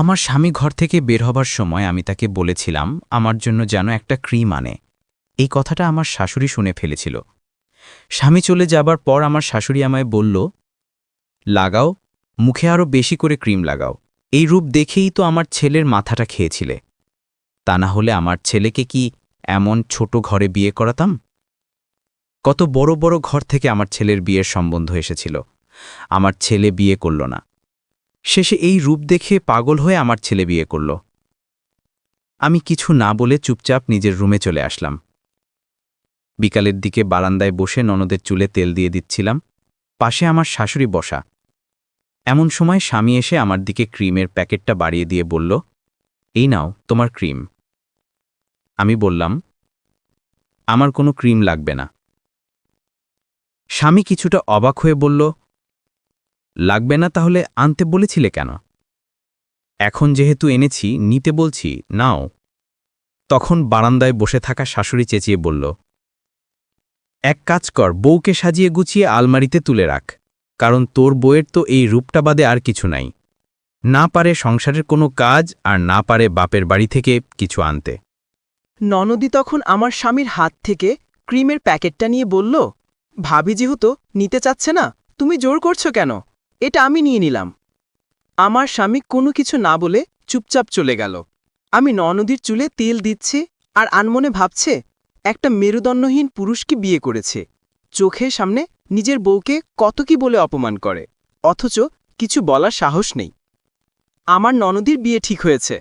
আমার স্বামী ঘর থেকে বের হবার সময় আমি তাকে বলেছিলাম, আমার জন্য যেন একটা ক্রিম আনে। এই কথাটা আমার শাশুড়ি শুনে ফেলেছিল। স্বামী চলে যাবার পর আমার শাশুড়ি আমায় বলল, লাগাও, মুখে আরও বেশি করে ক্রিম লাগাও। এই রূপ দেখেই তো আমার ছেলের মাথাটা খেয়েছিলে। তা না হলে আমার ছেলেকে কি এমন ছোট ঘরে বিয়ে করাতাম? কত বড় বড় ঘর থেকে আমার ছেলের বিয়ের সম্বন্ধ এসেছিল। আমার ছেলে বিয়ে করল না। শেষে এই রূপ দেখে পাগল হয়ে আমার ছেলে বিয়ে করল। আমি কিছু না বলে চুপচাপ নিজের রুমে চলে আসলাম। বিকালের দিকে বারান্দায় বসে ননদের চুলে তেল দিয়ে দিচ্ছিলাম, পাশে আমার শাশুড়ি বসা। এমন সময় স্বামী এসে আমার দিকে ক্রিমের প্যাকেটটা বাড়িয়ে দিয়ে বলল, এই নাও, তোমার ক্রিম। আমি বললাম, আমার কোনো ক্রিম লাগবে না। স্বামী কিছুটা অবাক হয়ে বলল লাগবে না তাহলে আনতে বলেছিলে কেন? এখন যেহেতু এনেছি, নিতে বলছি, নাও। তখন বারান্দায় বসে থাকা শাশুড়ি চেঁচিয়ে বলল, এক কাজ কর, বউকে সাজিয়ে গুছিয়ে আলমারিতে তুলে রাখ, কারণ তোর বউয়ের তো এই রূপটা বাদে আর কিছু নাই। না পারে সংসারের কোনো কাজ আর না পারে বাপের বাড়ি থেকে কিছু আনতে। ননদি তখন আমার স্বামীর হাত থেকে ক্রিমের প্যাকেটটা নিয়ে বলল, ভাবি যেহেতু নিতে চাচ্ছে না, তুমি জোর করছ কেন? এটা আমি নিয়ে নিলাম। আমার স্বামী কোনো কিছু না বলে চুপচাপ চলে গেল। আমি ননদীর চুলে তেল দিচ্ছি আর আনমনে ভাবছে, একটা মেরুদণ্ডহীন পুরুষকে বিয়ে করেছে। চোখের সামনে নিজের বউকে কত কি বলে অপমান করে, অথচ কিছু বলার সাহস নেই। আমার ননদীর বিয়ে ঠিক হয়েছে।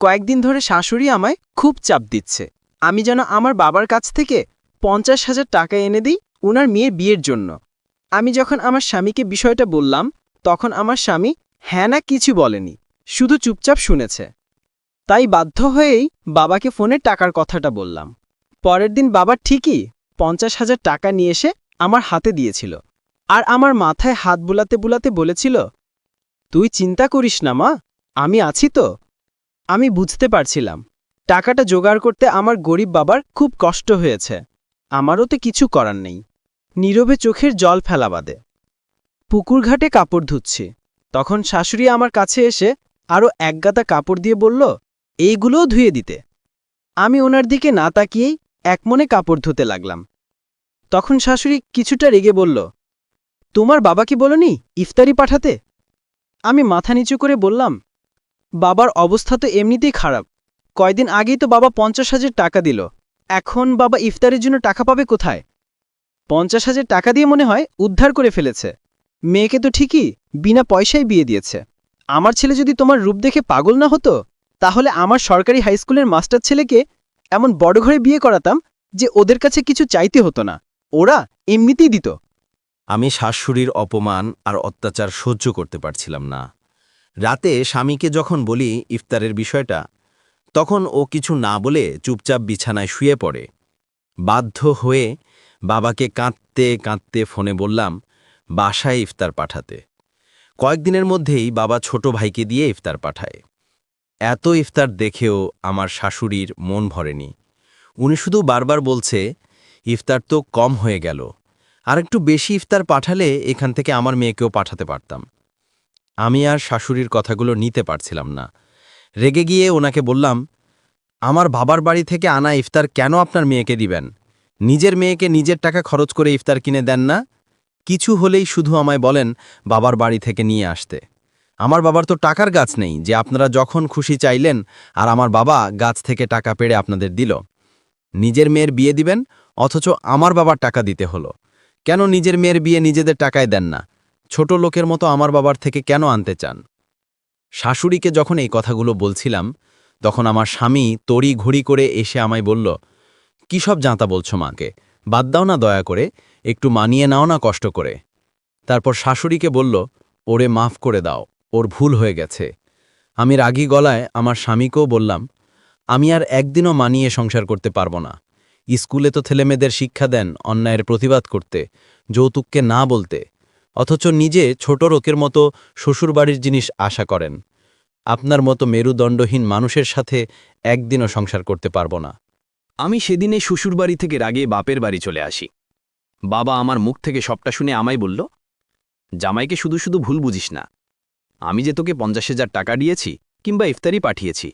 কয়েকদিন ধরে শাশুড়ি আমায় খুব চাপ দিচ্ছে। আমি যেন আমার বাবার কাছ থেকে পঞ্চাশ হাজার টাকা এনে দিই উনার মেয়ের বিয়ের জন্য। আমি যখন আমার স্বামীকে বিষয়টা বললাম তখন আমার স্বামী হ্যাঁ না, কিছু বলেনি, শুধু চুপচাপ শুনেছে। তাই বাধ্য হয়েই বাবাকে ফোনে টাকার কথাটা বললাম। পরের দিন বাবা ঠিকই পঞ্চাশ হাজার টাকা নিয়ে এসে আমার হাতে দিয়েছিল। আর আমার মাথায় হাত বুলাতে বুলাতে বলেছিল, তুই চিন্তা করিস না মা, আমি আছি তো। আমি বুঝতে পারছিলাম, টাকাটা জোগাড় করতে আমার গরিব বাবার খুব কষ্ট হয়েছে। আমারও তো কিছু করার নেই। নীরবে চোখের জল ফেলা বাদে। পুকুরঘাটে কাপড় ধুচ্ছি। তখন শাশুড়ি আমার কাছে এসে আরও একগাদা কাপড় দিয়ে বলল, এইগুলোও ধুয়ে দিতে। আমি ওনার দিকে না তাকিয়েই একমনে কাপড় ধুতে লাগলাম। তখন শাশুড়ি কিছুটা রেগে বলল, তোমার বাবা কি বলনি ইফতারি পাঠাতে? আমি মাথা নিচু করে বললাম, বাবার অবস্থা তো এমনিতেই খারাপ। কয়দিন আগেই তো বাবা পঞ্চাশ হাজার টাকা দিল। এখন বাবা ইফতারের জন্য টাকা পাবে কোথায়? পঞ্চাশ হাজার টাকা দিয়ে মনে হয় উদ্ধার করে ফেলেছে। মেয়েকে তো ঠিকই বিনা পয়সায় বিয়ে দিয়েছে। আমার ছেলে যদি তোমার রূপ দেখে পাগল না হতো, তাহলে আমার সরকারি হাইস্কুলের মাস্টার ছেলেকে এমন বড় ঘরে বিয়ে করাতাম যে ওদের কাছে কিছু চাইতে হতো না। ওরা এমনিতেই দিত। আমি শাশুড়ির অপমান আর অত্যাচার সহ্য করতে পারছিলাম না। রাতে স্বামীকে যখন বলি ইফতারের বিষয়টা, তখন ও কিছু না বলে চুপচাপ বিছানায় শুয়ে পড়ে। বাধ্য হয়ে বাবাকে কাঁদতে কাঁদতে ফোনে বললাম বাসায় ইফতার পাঠাতে। কয়েকদিনের মধ্যেই বাবা ছোট ভাইকে দিয়ে ইফতার পাঠায়। এত ইফতার দেখেও আমার শাশুড়ির মন ভরেনি। উনি শুধু বারবার বলছে, ইফতার তো কম হয়ে গেল। আর একটু বেশি ইফতার পাঠালে এখান থেকে আমার মেয়েকেও পাঠাতে পারতাম। আমি আর শাশুড়ির কথাগুলো নিতে পারছিলাম না। রেগে গিয়ে ওনাকে বললাম, আমার বাবার বাড়ি থেকে আনা ইফতার কেন আপনার মেয়েকে দিবেন? নিজের মেয়েকে নিজের টাকা খরচ করে ইফতার কিনে দেন না? কিছু হলেই শুধু আমায় বলেন বাবার বাড়ি থেকে নিয়ে আসতে। আমার বাবার তো টাকার গাছ নেই যে আপনারা যখন খুশি চাইলেন আর আমার বাবা গাছ থেকে টাকা পেড়ে আপনাদের দিল। নিজের মেয়ের বিয়ে দিবেন, অথচ আমার বাবার টাকা দিতে হলো। কেন নিজের মেয়ের বিয়ে নিজেদের টাকায় দেন না? ছোট লোকের মতো আমার বাবার থেকে কেন আনতে চান? শাশুড়িকে যখন এই কথাগুলো বলছিলাম, তখন আমার স্বামী তড়ি ঘড়ি করে এসে আমায় বলল, কী সব জাঁতা বলছো মাকে? বাদ দাও না দয়া করে, একটু মানিয়ে নাও না কষ্ট করে। তারপর শাশুড়িকে বলল, ওরে মাফ করে দাও, ওর ভুল হয়ে গেছে। আমি রাগী গলায় আমার স্বামীকেও বললাম, আমি আর একদিনও মানিয়ে সংসার করতে পারব না। স্কুলে তো ছেলেমেয়েদের শিক্ষা দেন, অন্যায়ের প্রতিবাদ করতে, যৌতুককে না বলতে। অথচ নিজে ছোট রোকের মতো শ্বশুরবাড়ির জিনিস আশা করেন। আপনার মতো মেরুদণ্ডহীন মানুষের সাথে একদিনও সংসার করতে পারব না। আমি সেদিনে শ্বশুরবাড়ি থেকে রাগে বাপের বাড়ি চলে আসি। বাবা আমার মুখ থেকে সবটা শুনে আমায় বলল, জামাইকে শুধু শুধু ভুল বুঝিস না। আমি যে তোকে পঞ্চাশ হাজার টাকা দিয়েছি কিংবা ইফতারি পাঠিয়েছি,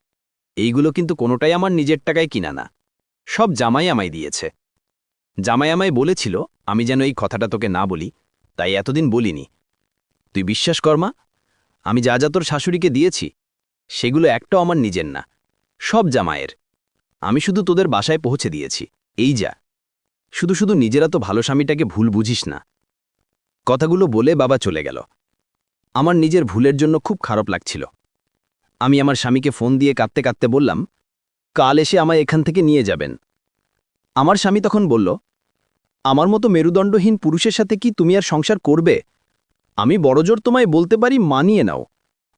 এইগুলো কিন্তু কোনোটাই আমার নিজের টাকায় কিনা না। সব জামাই আমায় দিয়েছে। জামাই আমায় বলেছিল, আমি যেন এই কথাটা তোকে না বলি, তাই এতদিন বলিনি। তুই বিশ্বাস কর মা, আমি যা যা তোর শাশুড়িকে দিয়েছি, সেগুলো একটাও আমার নিজের না, সব জামাইয়ের। আমি শুধু তোদের বাসায় পৌঁছে দিয়েছি। এই যা। শুধু শুধু নিজেরা তো ভালো স্বামীটাকে ভুল বুঝিস না। কথাগুলো বলে বাবা চলে গেল। আমার নিজের ভুলের জন্য খুব খারাপ লাগছিল। আমি আমার স্বামীকে ফোন দিয়ে কাঁদতে কাঁদতে বললাম, কাল এসে আমায় এখান থেকে নিয়ে যাবেন। আমার স্বামী তখন বলল, আমার মতো মেরুদণ্ডহীন পুরুষের সাথে কি তুমি আর সংসার করবে? আমি বড়জোর তোমায় বলতে পারি মানিয়ে নাও,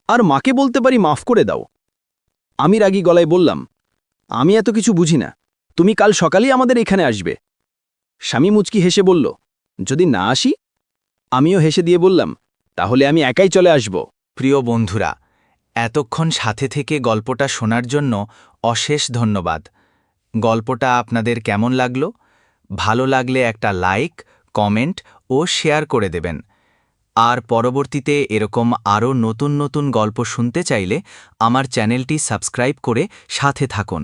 আর মাকে বলতে পারি মাফ করে দাও। আমি রাগী গলায় বললাম আমি এত কিছু বুঝি না। তুমি কাল সকালেই আমাদের এখানে আসবে। স্বামী মুচকি হেসে বলল, যদি না আসি? আমিও হেসে দিয়ে বললাম, তাহলে আমি একাই চলে আসব। প্রিয় বন্ধুরা, এতক্ষণ সাথে থেকে গল্পটা শোনার জন্য অশেষ ধন্যবাদ। গল্পটা আপনাদের কেমন লাগল? ভালো লাগলে একটা লাইক, কমেন্ট ও শেয়ার করে দেবেন। আর পরবর্তীতে এরকম আরও নতুন নতুন গল্প শুনতে চাইলে আমার চ্যানেলটি সাবস্ক্রাইব করে সাথে থাকুন।